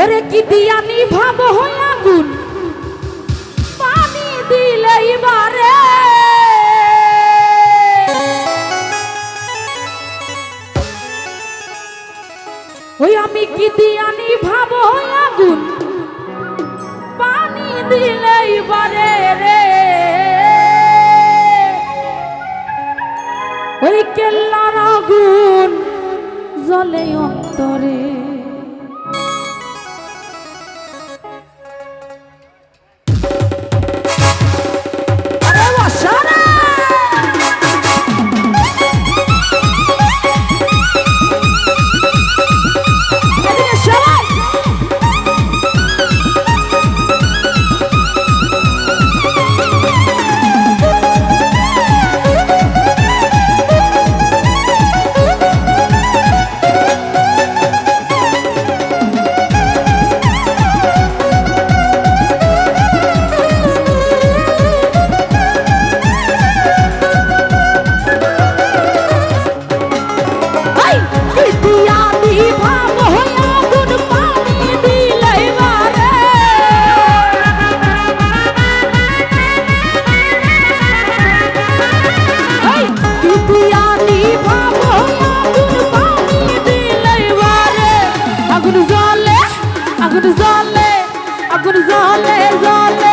ওরে কি দিয়ানি ভাব হয় আগুন? পানি দিলে বারে। ওই আমি কি দিয়ানি ভাব হয় আগুন? পানি দিলে বারে রে। ওই কেল্লার আগুন জলে অন্তরে। জলে আগুন জলে জলে।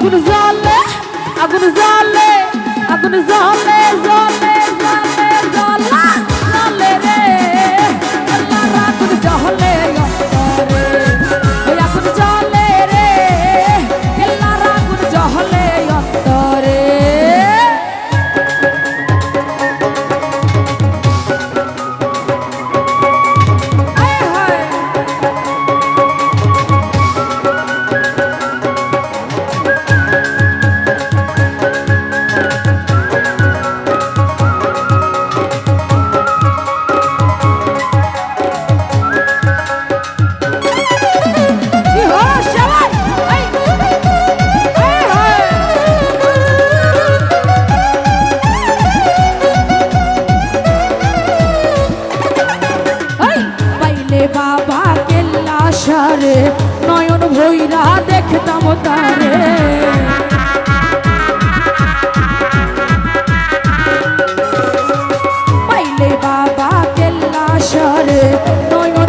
আগুন জ্বলে আগুন জ্বলে আগুন জ্বলে। তারে নয়ন ভৈরা দেখতাম তারে। পাইলে বাবা কেল্লা সরে নয়ন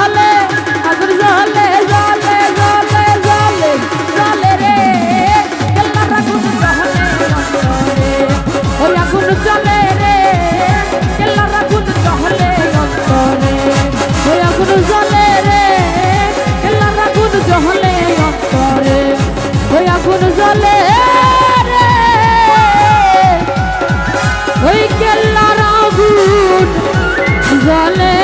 ওই কেল্লার আগুন জলে